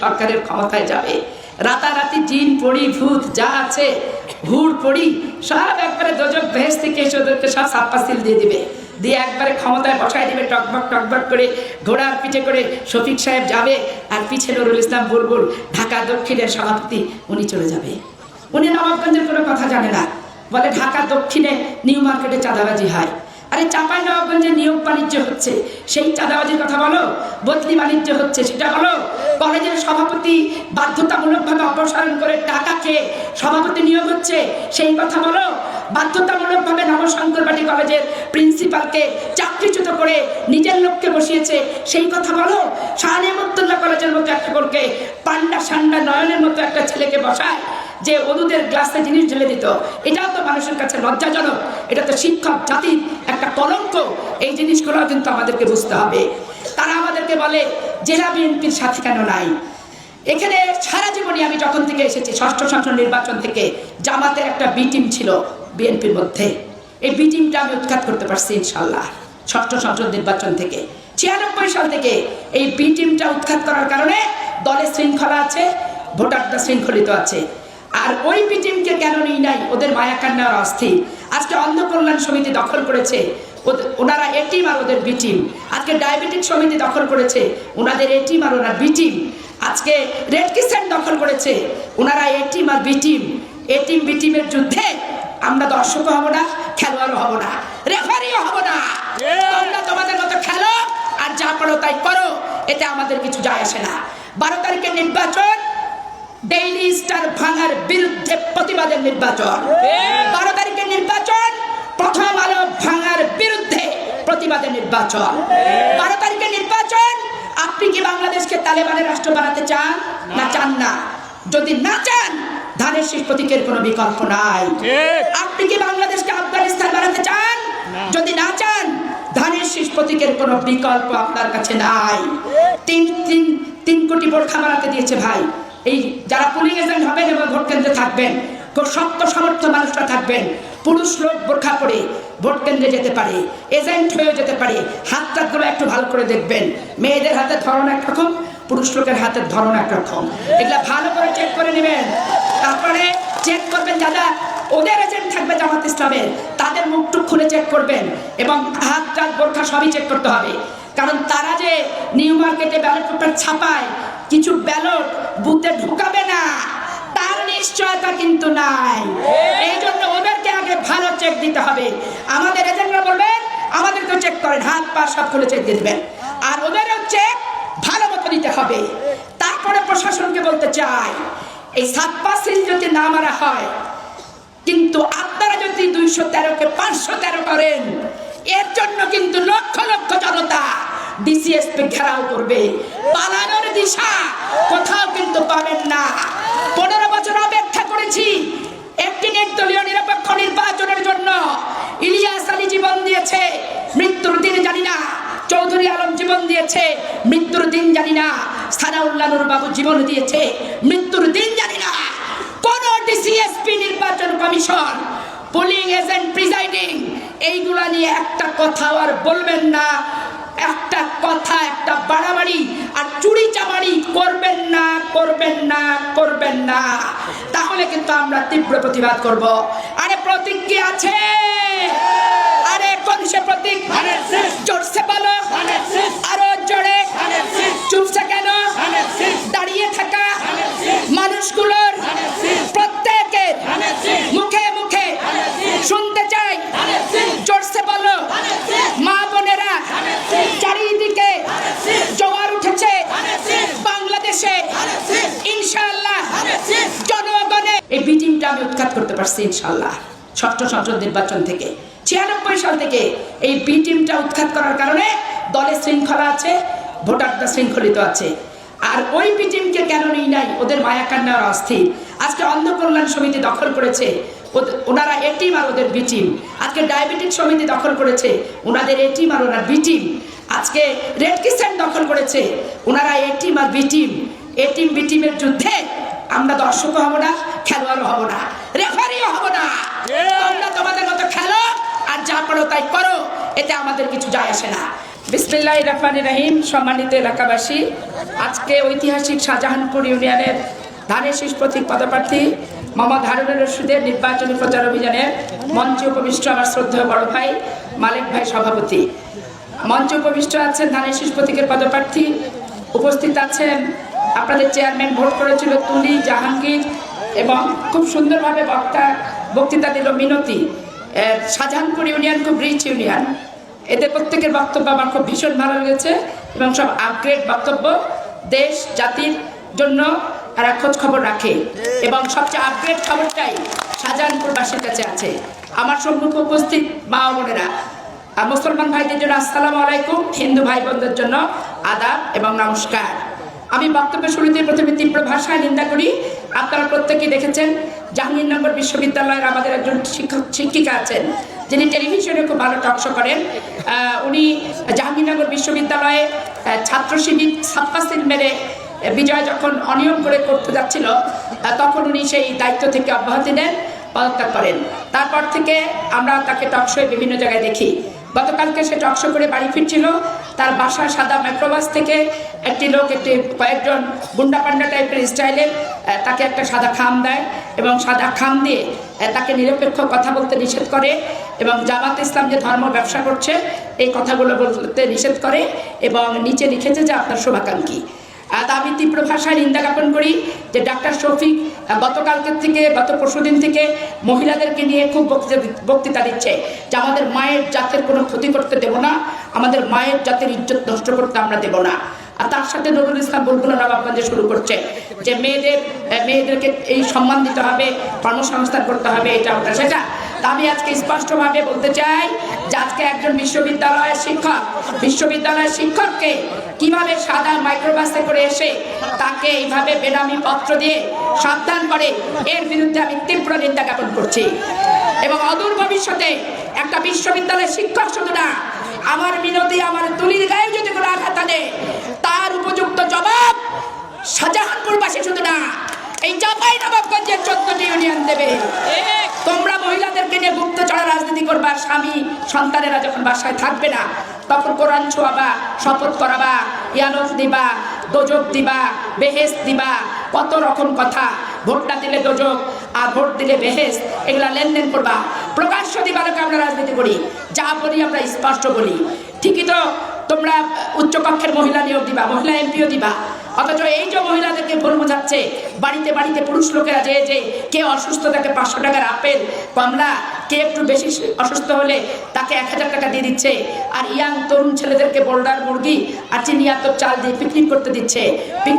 সরকারের ক্ষমতায় যাবে। রাতারাতি জিন পড়ি ভূত, যা আছে হুড় পড়ি সব একবারে দোজক ভেস থেকে এসে ওদেরকে সব সাপ্পাসিল দিয়ে দিবে। দিয়ে একবারে ক্ষমতায় বসায় দিবে, টকবক টকবক করে ঘোড়ার পিঠে করে শফিক সাহেব যাবে আর পিছে নুরুল ইসলাম বুলবুল, ঢাকা দক্ষিণের সভাপতি, উনি চলে যাবে। উনি নবাবগঞ্জের কোনো কথা জানে না। বলে ঢাকা দক্ষিণে নিউ মার্কেটে চাঁদাবাজি হয়। আরে চাপাই নবাবগঞ্জে নিয়োগ বাণিজ্য হচ্ছে। সেই চাঁদাবাজির কথা বলো, বদলি বাণিজ্য হচ্ছে, সেটা বলো। কলেজের সভাপতি বাধ্যতামূলকভাবে অপসারণ করে টাকা খেয়ে সভাপতি নিয়োগ হচ্ছে, সেই কথা বলো। বাধ্যতামূলকভাবে নবশঙ্করবাটি কলেজের প্রিন্সিপালকে চাকরিচ্যুত করে নিজের লোককে বসিয়েছে, সেই কথা বলো। শাহানিমুদ্দুল্লাহ কলেজের মতো একটা করকে পান্ডা সান্ডা নয়নের মতো একটা ছেলেকে বসায় যে ওদুদের গ্লাসে জিনিস ঢেলে দিত। এটাও তো মানুষের কাছে লজ্জাজনক। এটা তো শিক্ষক জাতির একটা কলঙ্ক। এই জিনিসগুলো কিন্তু আমাদেরকে বুঝতে হবে। তারা আমাদেরকে বলে, জেলা বিএনপির সাথে কেন নাই? এখানে সারা জীবনে আমি যখন থেকে এসেছি, ষষ্ঠ সংসদ নির্বাচন থেকে জামাতের একটা বি টিম ছিল বিএনপির মধ্যে। এই বি টিমটা আমি উৎখাত করতে পারছি ইনশাল্লাহ ষষ্ঠ সংসদ নির্বাচন থেকে। ছিয়ানব্বই সাল থেকে এই বি টিমটা উৎখাত করার কারণে দলের শৃঙ্খলা আছে ভোটারটা শৃঙ্খলিত আছে। আর ওই বি টিমকে কেন নিই নাই? ওদের মায়াকান্না আর অস্থির। আজকে অন্ধ কল্যাণ সমিতি দখল করেছে। ওনারা এটিম আর ওদের বি টিম আজকে ডায়াবেটিক সমিতি দখল করেছে। ওনাদের এটিম আর ওনার বি টিম আজকে রেড কিসেন দখল করেছে। ওনারা A team R B team A team B টিমের যুদ্ধে আমরা দর্শক হব না খেলোয়াড়ও হব না রেফারিও হব না। তোমরা তোমাদের মতো খেলো আর যা করো তাই করো এতে আমাদের কিছু যায় আসে না। বারো তারিখের নির্বাচন ডেইলি স্টার ভাঙার বিরুদ্ধে প্রতিবাদের নির্বাচন। বারো তারিখের নির্বাচন প্রথম আলো ভাঙার বিরুদ্ধে প্রতিবাদের নির্বাচন। বারো তারিখের নির্বাচন আপনি কি বাংলাদেশকে তালেবানের রাষ্ট্র বানাতে চান? না চান না। যদি না চান ধানের শীষ প্রতীকের কোনো বিকল্প নাই। আপনি কি বাংলাদেশকে আফগানিস্তান বানাতে চান? যদি না চান ধানের শীষ প্রতীকের কোনো বিকল্প আপনার কাছে নাই। তিন তিন তিন কোটি বোরখা বানাতে দিয়েছে ভাই। এই যারা পুলিং এজেন্ট হবেন এবং ভোট কেন্দ্রে থাকবেন, খুব শক্ত সমর্থ মানুষরা থাকবেন। পুরুষ লোক বোরখা পরে ভোট কেন্দ্রে যেতে পারে এজেন্ট হয়েও যেতে পারে। হাত টাতগুলো একটু ভালো করে দেখবেন। মেয়েদের হাতের ধরন একরকম পুরুষ লোকের হাতের ধরন একরকম এগুলা ভালো করে চেক করে নেবেন। তারপরে চেক করবেন যারা ওদের এজেন্ট থাকবে জামাত ইসলামের, তাদের মুখটুক খুলে চেক করবেন এবং হাত টাত বোরখা সবই চেক করতে হবে। কারণ তারা যে নিউ মার্কেটে ব্যালট পেপার ছাপায় কিছু ব্যালট বুথে ঢুকাবে না তার নিশ্চয়তা কিন্তু নাই। এই জন্য ওদেরকে আগে ভালো চেক দিতে হবে। আমাদের এজেন্টরা বলবেন আমাদেরকে চেক করেন হাত পা সব খুলে চেক দিয়ে দেবেন। আর ওদেরও চেক ভালো মতো দিতে হবে। তারপরে প্রশাসনকে বলতে চাই এই সাত সাতপা সিল যদি না মারা হয় কিন্তু আপনারা যদি দুইশো তেরোকে পাঁচশো তেরো করেন এর জন্য কিন্তু লক্ষ লক্ষ জনতা ডিসিএসপি ঘেরাও করবে। পালানোর দিশা কোথাও কিন্তু পাবেন না। পনেরো বছর অপেক্ষা করেছি একটি নির্দলীয় নিরপেক্ষ নির্বাচনের জন্য। ইলিয়াস আলী জীবন দিয়েছে, মৃত্যুর দিন জানি না। চৌধুরী আলম জীবন দিয়েছে, মৃত্যুর দিন জানি না। সানাউল্লাহ নুর বাবু জীবন দিয়েছে, মৃত্যুর দিন জানি না। কোন ডিসিএসপি নির্বাচন কমিশন, পুলিং এজেন্ট প্রিজাইডিং, এইগুলা নিয়ে একটা কথা আর বলবেন না। একটা কথা একটা বাড়াবাড়ি আর চুরি চামারি করবেন না করবেন না করবেন না। তাহলে কিন্তু আমরা তীব্র প্রতিবাদ করব। আরে প্রতিজ্ঞা আছে? আরে কোন সে প্রতীক? জোরসে বলো। আরও জোরে চুপসে কেন দাঁড়িয়ে থাকা মানুষগুলোর প্রত্যেকের মুখে মুখে শুনতে চাই জোরসে বলো মা বোনেরা চারিদিকে জোয়ার উঠেছে বাংলাদেশে ইনশাআল্লাহ জনগণে এই বিটিমটা আমি পারছি ইনশাআল্লাহ। ষষ্ঠ সংসদ নির্বাচন থেকে। ছিয়ানব্বই সাল থেকে এই বি টিমটা উৎখাত করার কারণে দলে শৃঙ্খলা আছে ভোটারটা শৃঙ্খলিত আছে। আর ওই বি টিমকে কেন নিই নাই? ওদের মায়াকান্না অস্থির। আজকে অন্ধ কল্যাণ সমিতি দখল করেছে। ওনারা এ টিম আর ওদের বি টিম আজকে ডায়াবেটিক সমিতি দখল করেছে। ওনাদের এ টিম আর ওনার বি টিম আজকে রেড কিসেন দখল করেছে। ওনারা A team R B team A team B টিমের যুদ্ধে আমরা দর্শক হব না খেলোয়াড়ও হব না রেফারিও হব না। তোমরা তোমাদের মতো খেলো আর যা করো তাই করো এতে আমাদের কিছু যায় আসে না। বিসমিল্লাহ রহমান রহিম সম্মানিত এলাকাবাসী আজকে ঐতিহাসিক শাহজাহানপুর ইউনিয়নের ধানের শীষ প্রতীক পদপ্রার্থী মোহাম্মদ হারুনুর রশিদের নির্বাচনী প্রচার অভিযানের মঞ্চে উপবিষ্ট আমার শ্রদ্ধেয় বড় ভাই মালিক ভাই সভাপতি। মঞ্চে উপবিষ্ট আছেন ধানের শীষ প্রতীকের পদপ্রার্থী উপস্থিত আছেন আপনাদের চেয়ারম্যান ভোট করেছিল তুলি জাহাঙ্গীর এবং খুব সুন্দরভাবে বক্তা বক্তৃতা দিল মিনতি। শাহজাহানপুর ইউনিয়ন খুব রিচ ইউনিয়ন। এদের প্রত্যেকের বক্তব্য আমার খুব ভীষণ ভালো লেগেছে এবং সব আপগ্রেড বক্তব্য দেশ, জাতির জন্য তারা খোঁজ খবর রাখে এবং সবচেয়ে আপগ্রেড খবরটাই শাহজাহানপুরবাসীর কাছে আছে। আমার সম্মুখে উপস্থিত মা বোনেরা আর মুসলমান ভাইদের জন্য আসসালামু আলাইকুম, হিন্দু ভাই বোনদের জন্য আদাব এবং নমস্কার। আমি বক্তব্য শুরুতে প্রথমে তীব্র ভাষায় নিন্দা করি। আপনারা প্রত্যেকেই দেখেছেন, জাহাঙ্গীরনগর বিশ্ববিদ্যালয়ের আমাদের একজন শিক্ষক, শিক্ষিকা আছেন, যিনি টেলিভিশনে খুব ভালো টকশো করেন। উনি জাহাঙ্গীরনগর বিশ্ববিদ্যালয়ে ছাত্র শিবির ছাপ্পাসিল মেরে বিজয় যখন অনিয়ম করে করতে যাচ্ছিল তখন উনি সেই দায়িত্ব থেকে অব্যাহতি নেন পদত্যাগ করেন। তারপর থেকে আমরা তাকে টকশোয় বিভিন্ন জায়গায় দেখি। গতকালকে সে টকশো করে বাড়ি ফিরছিল তার বাসায় সাদা মাইক্রোবাস থেকে একটি লোক, একটি কয়েকজন গুন্ডা পান্ডা টাইপের স্টাইলে তাকে একটা সাদা খাম দেয় এবং সাদা খাম দিয়ে তাকে নিরপেক্ষ কথা বলতে নিষেধ করে এবং জামাত ইসলাম যে ধর্ম ব্যবসা করছে, এই কথাগুলো বলতে নিষেধ করে এবং নিচে লিখেছে যে আপনার শুভাকাঙ্ক্ষী। আমি তীব্র ভাষায় নিন্দা জ্ঞাপন করি যে ডাক্তার শফিক গতকালকের থেকে, গত পরশুদিন থেকে মহিলাদেরকে নিয়ে খুব বক্তৃতা দিচ্ছে যে আমাদের মায়ের জাতের কোনো ক্ষতি করতে দেব না। আমাদের মায়ের জাতের ইজ্জত নষ্ট করতে আমরা দেব না। আর তার সাথে নুরুল ইসলাম বুলবুল নবাবগঞ্জে শুরু করছে যে মেয়েদের মেয়েদেরকে এই সম্মান দিতে হবে, কর্মসংস্থান করতে হবে, এটা ওটা সেটা। আমি আজকে স্পষ্টভাবে বলতে চাই যে আজকে একজন বিশ্ববিদ্যালয়ের শিক্ষক, বিশ্ববিদ্যালয়ের শিক্ষককে কীভাবে সাদা মাইক্রোবাসে করে এসে তাকে এইভাবে বেনামি পত্র দিয়ে সাবধান করে, এর বিরুদ্ধে আমি তীব্র নিন্দা জ্ঞাপন করছি। এবং অদূর ভবিষ্যতে একটা বিশ্ববিদ্যালয়ের শিক্ষক শুধু না আমার মিনতি আমার তুলির গায়ে যদি কোনো আঘাত আনে, তার উপযুক্ত জবাব শাহজাহানপুরবাসী শুধু না, এই চাপাই নবাবগঞ্জের চোদ্দটি ইউনিয়ন দেবে। তোমরা মহিলাদেরকে নিয়ে গুপ্ত রাজনীতি করবা, স্বামী সন্তানেরা যখন বাসায় থাকবে না, তখন কোরআন ছোয়াবা শপথ করাবা ইয়ানত দিবা, দোজক দিবা বেহেস দিবা, কত রকম কথা ভোটটা দিলে দোজক, আর ভোট দিলে বেহেস এগুলা লেনদেন করবা। প্রকাশ্য দিবালোকে আমরা রাজনীতি করি, যা বলি আমরা স্পষ্ট বলি। ঠিকই তো, তোমরা উচ্চ কক্ষের মহিলা নিয়োগ দিবা, মহিলা এমপিও দিবা। অথচ এই যে মহিলাদেরকে ভুল বোঝাচ্ছে, বাড়িতে বাড়িতে পুরুষ লোকেরা যে যে, কে অসুস্থ তাকে পাঁচশো টাকার আপেল, কমলা, কে একটু বেশি অসুস্থ হলে তাকে এক হাজার টাকা দিয়ে দিচ্ছে, আর ইয়াং তরুণ ছেলেদেরকে বোল্ডার মুরগি আর চিনি আতপ চাল দিয়ে পিকনিক করতে দিচ্ছে।